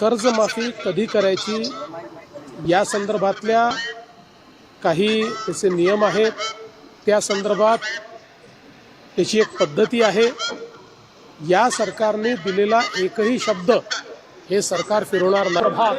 कर्जमाफी कधी करायची? या संदर्भातल्या काही त्याचे नियम आहेत. त्या संदर्भात त्याची एक पद्धती आहे. या सरकारने दिलेला एकही शब्द हे सरकार फिरवणार नाही. भाग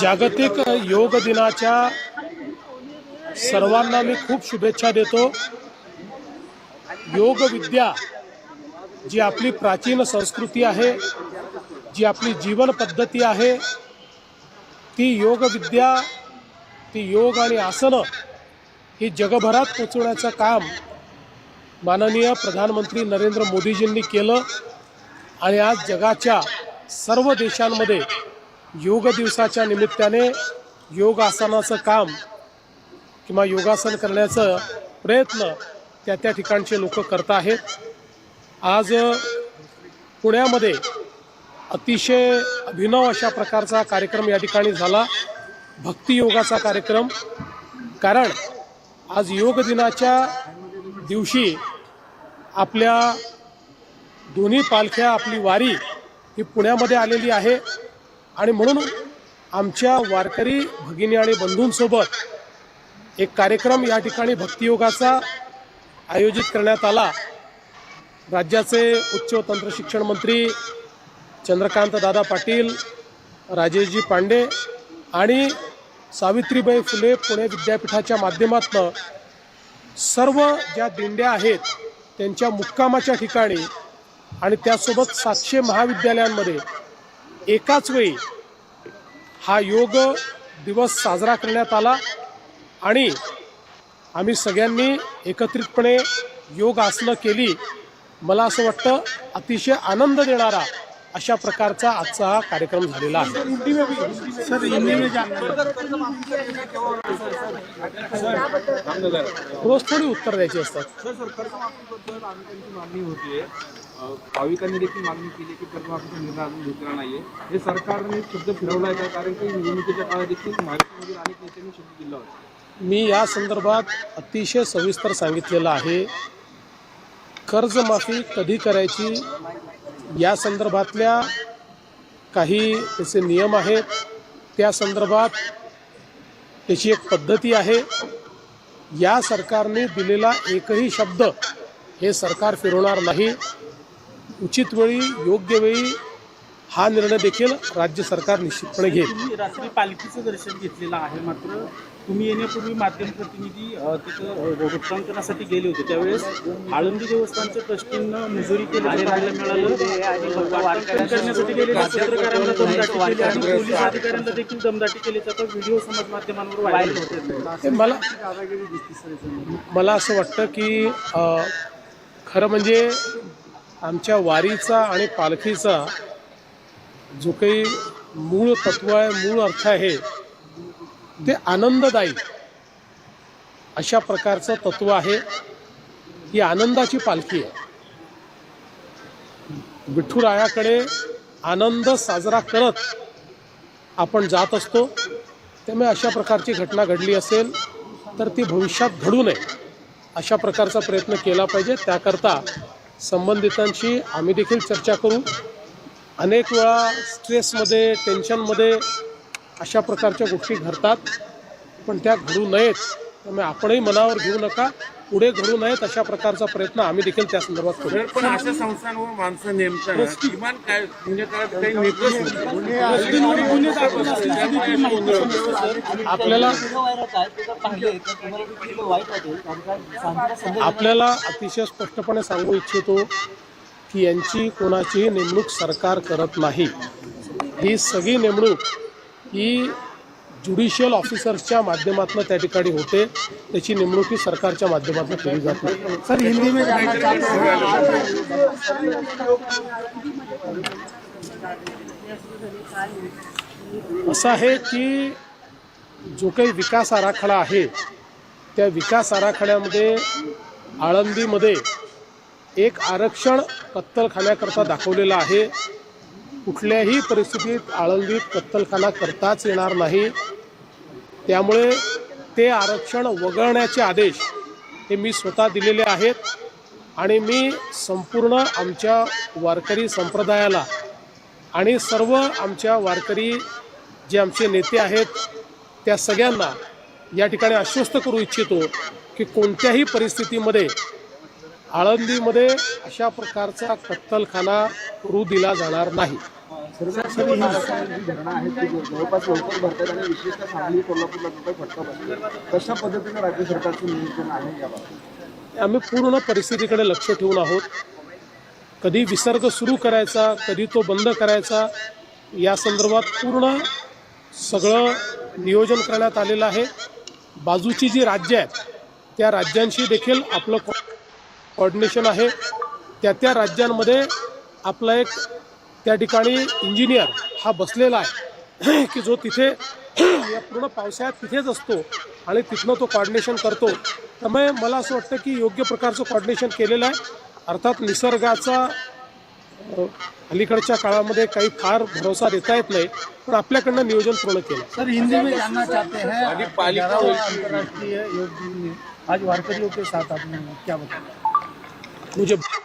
जागतिक योग दिनाच्या सर्वांना मी खूप शुभेच्छा देतो. योग विद्या जी आपली प्राचीन संस्कृती आहे जी आपली जीवन पद्धती आहे ती योग विद्या ती योग आणि आसनं ही जगभरात पोचवण्याचं काम माननीय प्रधानमंत्री नरेंद्र मोदीजींनी केलं आणि आज जगाच्या सर्व देशांमध्ये योग दिवसाच्या निमित्ताने योग आसनाचं काम किंवा योगासन करण्याचं प्रयत्न त्या त्या ठिकाणचे लोक करत आहेत. आज पुण्यामध्ये अतिशय अभिनव अशा प्रकारचा कार्यक्रम या ठिकाणी झाला. भक्तियोगाचा कार्यक्रम. कारण आज योग दिनाच्या दिवशी आपल्या दोन्ही पालख्या आपली वारी ही पुण्यामध्ये आलेली आहे. आणि म्हणून आमच्या वारकरी भगिनी आणि बंधूंसोबत एक कार्यक्रम या ठिकाणी भक्तियोगाचा आयोजित करण्यात आला. राज्याचे उच्च व तंत्र मंत्री चंद्रकांत दादा पाटील राजेशजी पांडे आणि सावित्रीबाई फुले पुणे विद्यापीठाच्या माध्यमातून सर्व ज्या दिंड्या आहेत त्यांच्या मुक्कामाच्या ठिकाणी आणि त्यासोबत सातशे महाविद्यालयांमध्ये एकाच वेळी हा योग दिवस साजरा करण्यात आला आणि आम्ही सगळ्यांनी एकत्रितपणे योग आसनं केली. मला असं वाटतं अतिशय आनंद देणारा अशा प्रकारचा आजचा हा कार्यक्रम झालेला आहे. रोज थोडी उत्तर द्यायची असतात. मागणी भाविकांनी देखील मागणी केली की कर्जमाफीचा निर्णय अजून घेतला नाहीये हे सरकारने शब्द फिरवलाय का? कारण की निवडणुकीच्या काळात देखील महाराष्ट्रामधील अनेक नेत्यांनी शब्द दिला होता. मी या संदर्भात अतिशय सविस्तर सांगितलेलं आहे. कर्जमाफी कधी करायची? या संदर्भातल्या काही त्याचे नियम आहेत. त्या संदर्भात त्याची एक पद्धती आहे. या सरकारने दिलेला एकही शब्द हे सरकार फिरवणार नाही. उचित वेळी योग्य वेळी हा निर्णय देखील राज्य सरकार निश्चितपणे घेईल. रात्री पालखीचं दर्शन घेतलेलं आहे मात्र तुम्ही येण्यापूर्वी माध्यम प्रतिनिधी तिथं वृत्तांकनासाठी गेले होते. त्यावेळेस आळंदी देवस्थानच्या ट्रस्टींना मंजुरी केली पाहायला मिळालं. आणि करण्यासाठी गेलेल्या पत्रकारांना दमदाटी केली आणि पोलीस अधिकाऱ्यांना देखील दमदाटी केल्याचा व्हिडिओ समाज माध्यमांवर व्हायरल होते मला मला असं वाटतं की खरं म्हणजे आमच्या वारीचा आणि पालखीचा जो काही मूळ तत्व आहे मूळ अर्थ आहे ते आनंददायी. अशा प्रकारचं तत्व आहे. ही आनंदाची पालखी आहे. विठुरायाकडे आनंद साजरा करत आपण जात असतो. त्यामुळे अशा प्रकारची घटना घडली असेल तर ती भविष्यात घडू नये. अशा प्रकारचा प्रयत्न केला पाहिजे. त्याकरता संबंधितांशी आम्ही देखील चर्चा करू. अनेक वेळा स्ट्रेसमध्ये टेन्शनमध्ये अशा प्रकारच्या गोष्टी घडतात. पण त्या घडू नयेत. त्यामुळे आपणही मनावर घेऊ नका. पुढे घडू नयेत अशा प्रकारचा प्रयत्न आम्ही देखील त्या संदर्भात करू. पण अशा संस्थांवर माणसं काय म्हणजे काय काही नेमकंच आपल्याला आपल्याला अतिशय स्पष्टपणे सांगू इच्छितो की यांची कोणाचीही नेमणूक सरकार करत नाही. ही सगळी नेमणूक ही ज्युडिशियल ऑफिसर्सच्या माध्यमातून त्या ठिकाणी होते. त्याची नेमणूक ही सरकारच्या माध्यमातून केली जात सर हिंदी में जानना चाहते हैं असं आहे की जो काही विकास आराखडा आहे त्या विकास आराखड्यामध्ये आळंदीमध्ये एक आरक्षण कत्तलखान्याकरता दाखवलेलं आहे. कुठल्याही परिस्थितीत आळंदीत कत्तलखाना करताच येणार नाही. त्यामुळे ते आरक्षण वगळण्याचे आदेश हे मी स्वतः दिलेले आहेत आणि मी संपूर्ण आमच्या वारकरी संप्रदायाला आणि सर्व आमच्या वारकरी जे आमचे नेते आहेत त्या सगळ्यांना या ठिकाणी आश्वस्त करू इच्छितो की कोणत्याही परिस्थितीमध्ये आळंदीमध्ये अशा प्रकारचा कत्तलखाना करू दिला जाणार नाही. सरासरी ही धरणं आहेत की जवळपास लवकर भरतात आणि विशेषतः सांगली कोल्हापूरला जो काही फटका बसतो कशा पद्धतीनं राज्य सरकारचं नियंत्रण आहे याबाबत? आम्ही पूर्ण परिस्थितीकडे लक्ष ठेवून आहोत. कधी विसर्ग सुरू करायचा कधी तो बंद करायचा या संदर्भात पूर्ण सगळं नियोजन करण्यात आलेलं आहे. बाजूची जी राज्य आहेत त्या राज्यांशी देखील आपलं कॉर्डिनेशन आहे. त्या त्या राज्यांमध्ये आपला एक त्या ठिकाणी इंजिनियर हा बसलेला आहे. की जो तिथे या पूर्ण पावसाळ्यात तिथेच असतो आणि तिथनं तो कॉर्डिनेशन करतो. त्यामुळे मला असं वाटतं की योग्य प्रकारचं कॉर्डिनेशन केलेलं आहे. अर्थात निसर्गाचा अलीकडच्या काळामध्ये काही फार भरोसा देता येत नाही. पण आपल्याकडनं नियोजन पूर्ण केलं. सर हिंदी में जानना चाहते हैं अभी पालिका है। अंतर्राष्ट्रीय योग दिन में आज वारकरियों के साथ आपने क्या बताया मुझे